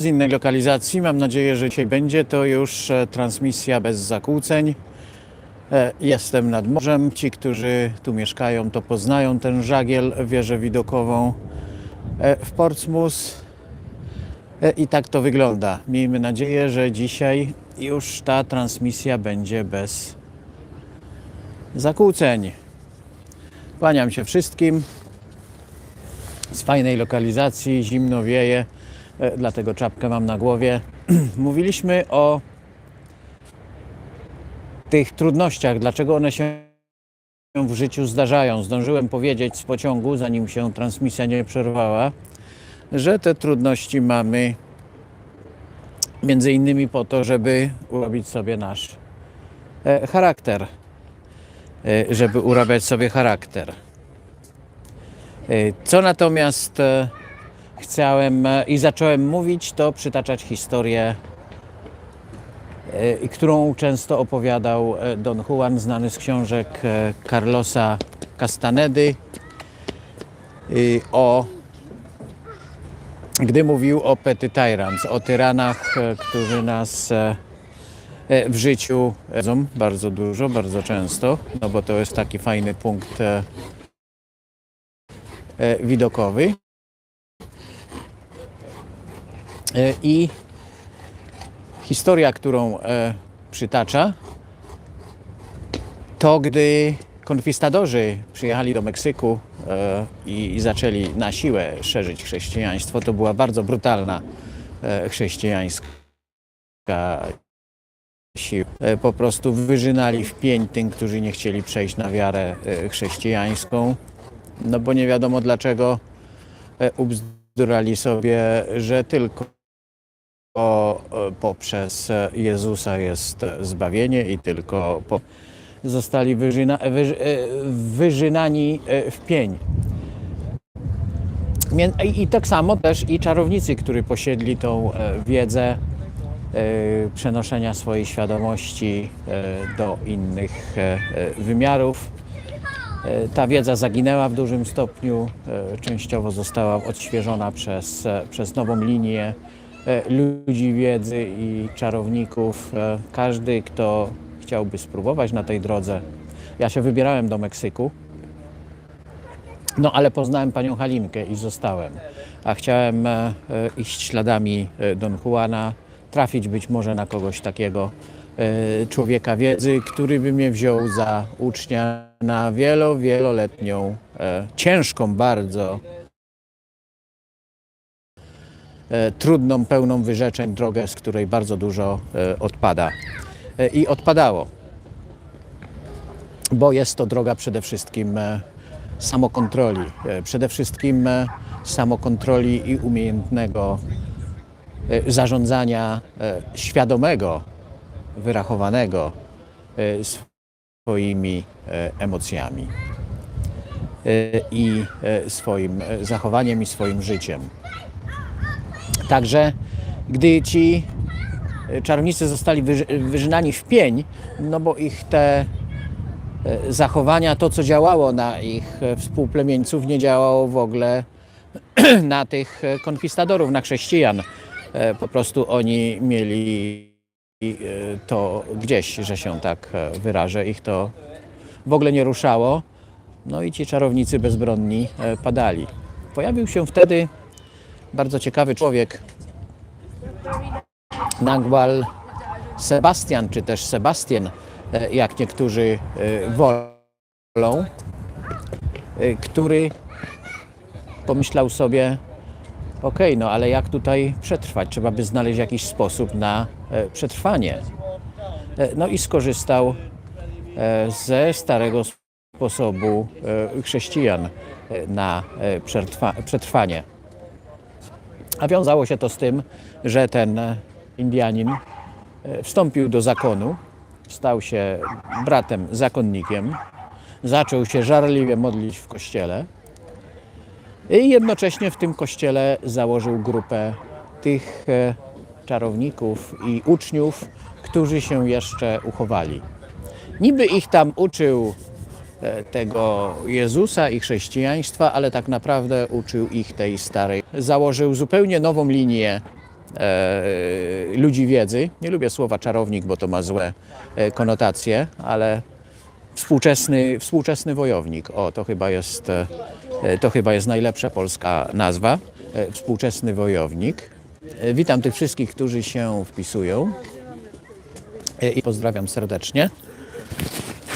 z innej lokalizacji. Mam nadzieję, że dzisiaj będzie to już e, transmisja bez zakłóceń. E, Jestem nad morzem. Ci, którzy tu mieszkają, to poznają ten żagiel, wieżę widokową e, w Portsmouth. I tak to wygląda. Miejmy nadzieję, że dzisiaj już ta transmisja będzie bez zakłóceń. Kłaniam się wszystkim z fajnej lokalizacji, zimno wieje, dlatego czapkę mam na głowie. Mówiliśmy o tych trudnościach, dlaczego one się w życiu zdarzają. Zdążyłem powiedzieć z pociągu, zanim się transmisja nie przerwała, że te trudności mamy między innymi po to, żeby urobić sobie nasz e, charakter, e, żeby urabiać sobie charakter. E, Co natomiast e, chciałem e, i zacząłem mówić, to przytaczać historię, e, którą często opowiadał e, Don Juan, znany z książek Carlosa Castanedy, o gdy mówił o petty tyrants, o tyranach, którzy nas w życiu bardzo dużo, bardzo często, no bo to jest taki fajny punkt widokowy. E, I historia, którą e, przytacza, to gdy konkwistadadorzy przyjechali do Meksyku e, i, zaczęli na siłę szerzyć chrześcijaństwo, to była bardzo brutalna e, chrześcijańska siła. E, po prostu wyżynali w pień tym, którzy nie chcieli przejść na wiarę e, chrześcijańską, no bo nie wiadomo dlaczego e, ubzdurali sobie, że tylko e, poprzez e, Jezusa jest zbawienie i tylko po, zostali wyżyna, wyż, e, w pień. I tak samo też i czarownicy, którzy posiedli tą wiedzę przenoszenia swojej świadomości do innych wymiarów. Ta wiedza zaginęła w dużym stopniu, częściowo została odświeżona przez, przez nową linię ludzi wiedzy i czarowników. E, Każdy, kto chciałby spróbować na tej drodze. Ja się wybierałem do Meksyku, no ale poznałem panią Halinkę i zostałem. A chciałem e, e, iść śladami e, Don Juana, trafić być może na kogoś takiego e, człowieka wiedzy, który by mnie wziął za ucznia na wielo, wieloletnią, e, ciężką bardzo, e, trudną, pełną wyrzeczeń drogę, z której bardzo dużo e, odpada. E, I odpadało, bo jest to droga przede wszystkim e, samokontroli, e, przede wszystkim e, samokontroli i umiejętnego e, zarządzania e, świadomego, wyrachowanego e, swoimi e, emocjami e, i e, swoim e, zachowaniem i swoim życiem. Także gdy ci e, czarownicy zostali wyż- wyżynani w pień, no bo ich te e, zachowania, to co działało na ich e, współplemieńców, nie działało w ogóle na tych konkwistadorów, na chrześcijan. Po prostu oni mieli to gdzieś, że się tak wyrażę, ich to w ogóle nie ruszało. No i ci czarownicy bezbronni padali. Pojawił się wtedy bardzo ciekawy człowiek, Nagwal Sebastian, czy też Sebastian, e, jak niektórzy e, wolą, e, który pomyślał sobie, okej, no ale jak tutaj przetrwać? Trzeba by znaleźć jakiś sposób na przetrwanie. No i skorzystał ze starego sposobu chrześcijan na przetrwa- przetrwanie. A wiązało się to z tym, że ten e, Indianin e, wstąpił do zakonu, stał się bratem zakonnikiem, zaczął się żarliwie modlić w kościele i jednocześnie w tym kościele założył grupę tych e, czarowników i uczniów, którzy się jeszcze uchowali. Niby ich tam uczył tego Jezusa i chrześcijaństwa, ale tak naprawdę uczył ich tej starej. Założył zupełnie nową linię e, ludzi wiedzy. Nie lubię słowa czarownik, bo to ma złe e, konotacje, ale współczesny, współczesny wojownik. O, to chyba jest, e, to chyba jest najlepsza polska nazwa. E, Współczesny wojownik. E, Witam tych wszystkich, którzy się wpisują E, i pozdrawiam serdecznie.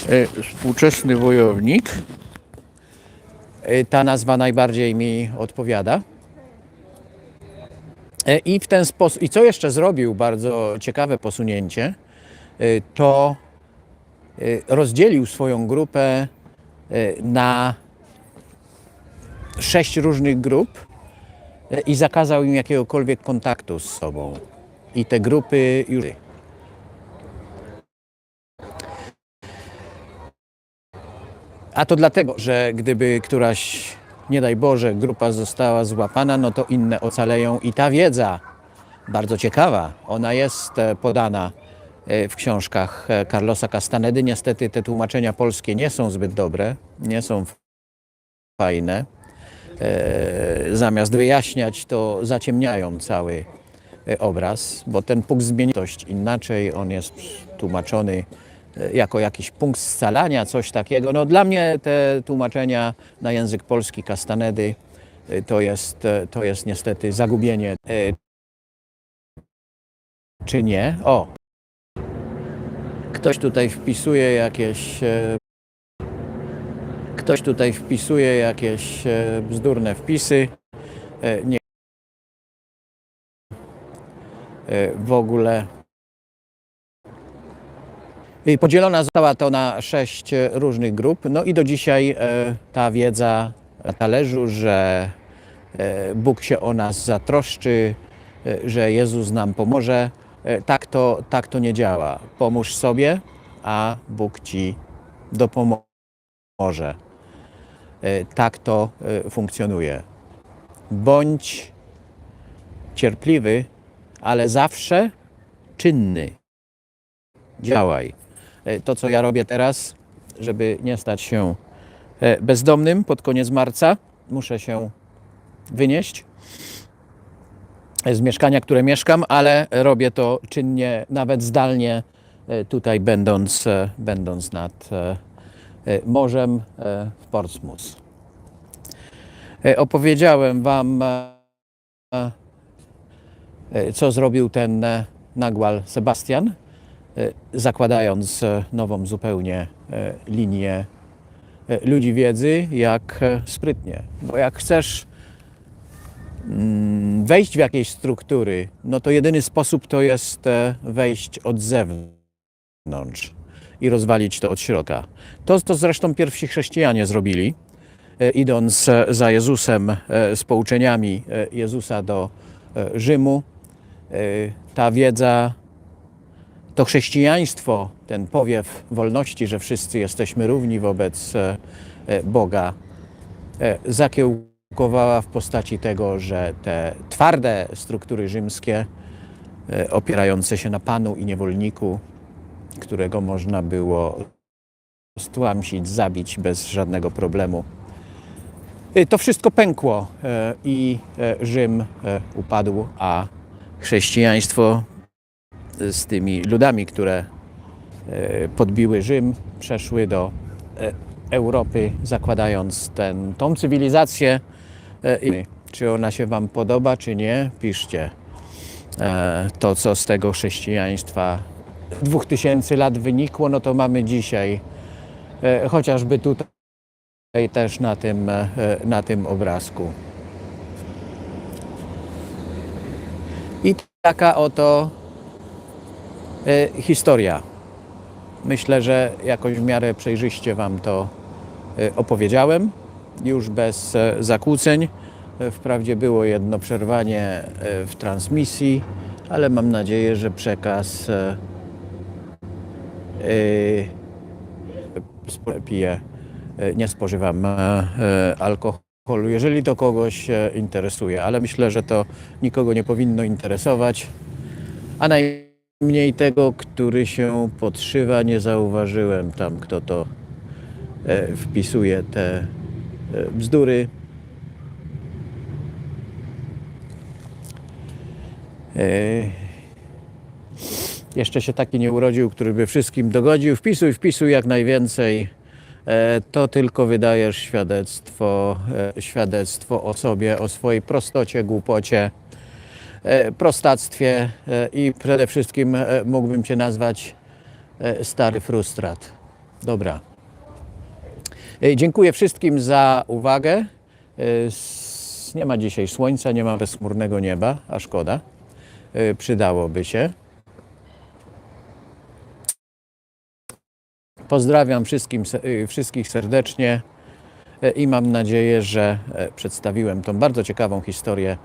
E, Współczesny wojownik. E, Ta nazwa najbardziej mi odpowiada. E, I w ten sposób, i co jeszcze zrobił bardzo ciekawe posunięcie, to rozdzielił swoją grupę na sześć różnych grup i zakazał im jakiegokolwiek kontaktu z sobą. I te grupy już. A to dlatego, że gdyby któraś, nie daj Boże, grupa została złapana, no to inne ocaleją i ta wiedza, bardzo ciekawa, ona jest e, podana e, w książkach e, Carlosa Castanedy. Niestety te tłumaczenia polskie nie są zbyt dobre, nie są fajne. Zamiast wyjaśniać, to zaciemniają cały obraz, bo ten punkt zmieni dość inaczej, on jest tłumaczony jako jakiś punkt scalania, coś takiego. No dla mnie te tłumaczenia na język polski Castanedy e, to jest, e, to jest niestety zagubienie. E, Czy nie? O! Ktoś tutaj wpisuje jakieś e, Ktoś tutaj wpisuje jakieś e, bzdurne wpisy. E, Nie. E, W ogóle. Podzielona została to na sześć e, różnych grup. No i do dzisiaj e, ta wiedza na talerzu, że e, Bóg się o nas zatroszczy, że Jezus nam pomoże. Tak to, tak to nie działa. Pomóż sobie, a Bóg ci dopomoże. Tak to funkcjonuje. Bądź cierpliwy, ale zawsze czynny. Działaj. E, To, co ja robię teraz, żeby nie stać się e, bezdomnym pod koniec marca, muszę się wynieść z mieszkania, które mieszkam, ale robię to czynnie, nawet zdalnie, e, tutaj będąc, e, będąc nad e, e, morzem e, w Portsmouth. E, Opowiedziałem Wam, e, e, co zrobił ten e, nagłal Sebastian, e, zakładając e, nową zupełnie e, linię e, ludzi wiedzy, jak e, sprytnie. Bo jak chcesz mm, wejść w jakieś struktury, no to jedyny sposób to jest e, wejść od zewnątrz i rozwalić to od środka. To, to zresztą pierwsi chrześcijanie zrobili, e, idąc e, za Jezusem e, z pouczeniami e, Jezusa do e, Rzymu. E, Ta wiedza, to chrześcijaństwo, ten powiew wolności, że wszyscy jesteśmy równi wobec e, e, Boga, e, zakiełkowała w postaci tego, że te twarde struktury rzymskie, opierające się na panu i niewolniku, którego można było stłamsić, zabić bez żadnego problemu. To wszystko pękło i Rzym upadł, a chrześcijaństwo z tymi ludami, które e, podbiły Rzym, przeszły do e, Europy, zakładając ten, tą cywilizację. E, Czy ona się Wam podoba, czy nie? Piszcie. To, co z tego chrześcijaństwa dwóch tysięcy lat wynikło, no to mamy dzisiaj, chociażby tutaj też na tym, na tym obrazku. I taka oto historia. Myślę, że jakoś w miarę przejrzyście Wam to e, opowiedziałem, już bez e, zakłóceń. E, Wprawdzie było jedno przerwanie e, w transmisji, ale mam nadzieję, że przekaz e, e, piję, e, nie spożywam e, e, alkoholu, jeżeli to kogoś e, interesuje, ale myślę, że to nikogo nie powinno interesować, a najmniej tego, który się podszywa, nie zauważyłem tam, kto to e, wpisuje te e, bzdury. Jeszcze się taki nie urodził, który by wszystkim dogodził. Wpisuj, wpisuj jak najwięcej. E, To tylko wydajesz świadectwo, e, świadectwo o sobie, o swojej prostocie, głupocie, e, prostactwie e, i przede wszystkim e, mógłbym Cię nazwać e, stary frustrat. Dobra. E, Dziękuję wszystkim za uwagę. E, Nie ma dzisiaj słońca, nie ma bezchmurnego nieba, a szkoda. E, Przydałoby się. Pozdrawiam wszystkim, wszystkich serdecznie e, i mam nadzieję, że e, przedstawiłem tą bardzo ciekawą historię e,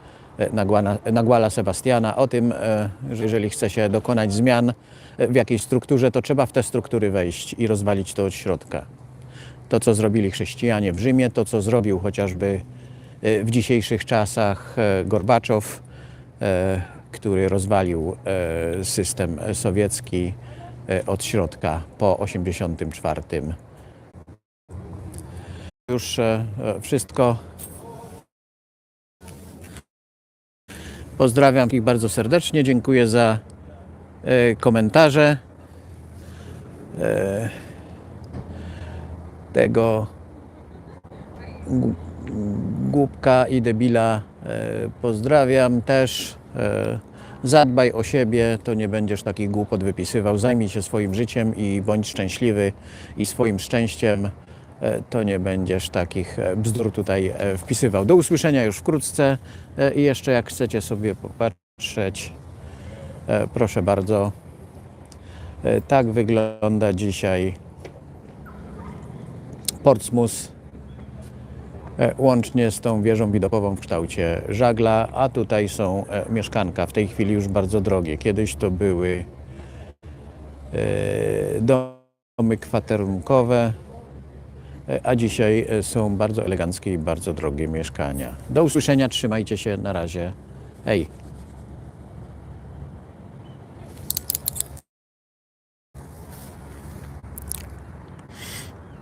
Nagłana- Nagłala Sebastiana o tym, e, że jeżeli chce się dokonać zmian w jakiejś strukturze, to trzeba w te struktury wejść i rozwalić to od środka. To, co zrobili chrześcijanie w Rzymie, to, co zrobił chociażby e, w dzisiejszych czasach e, Gorbaczow, który rozwalił system sowiecki od środka po 1984. Już wszystko. Pozdrawiam ich bardzo serdecznie. Dziękuję za e, komentarze. E, tego głupka i debila e, pozdrawiam też. Zadbaj o siebie, to nie będziesz takich głupot wypisywał. Zajmij się swoim życiem i bądź szczęśliwy i swoim szczęściem to nie będziesz takich e, bzdur tutaj e, wpisywał. Do usłyszenia już wkrótce e, i jeszcze jak chcecie sobie popatrzeć, e, proszę bardzo. E, Tak wygląda dzisiaj Portsmouth e, łącznie z tą wieżą widokową w kształcie żagla, a tutaj są e, mieszkanka, w tej chwili już bardzo drogie. Kiedyś to były e, domy kwaterunkowe, e, a dzisiaj e, są bardzo eleganckie i bardzo drogie mieszkania. Do usłyszenia, trzymajcie się, na razie. Hej!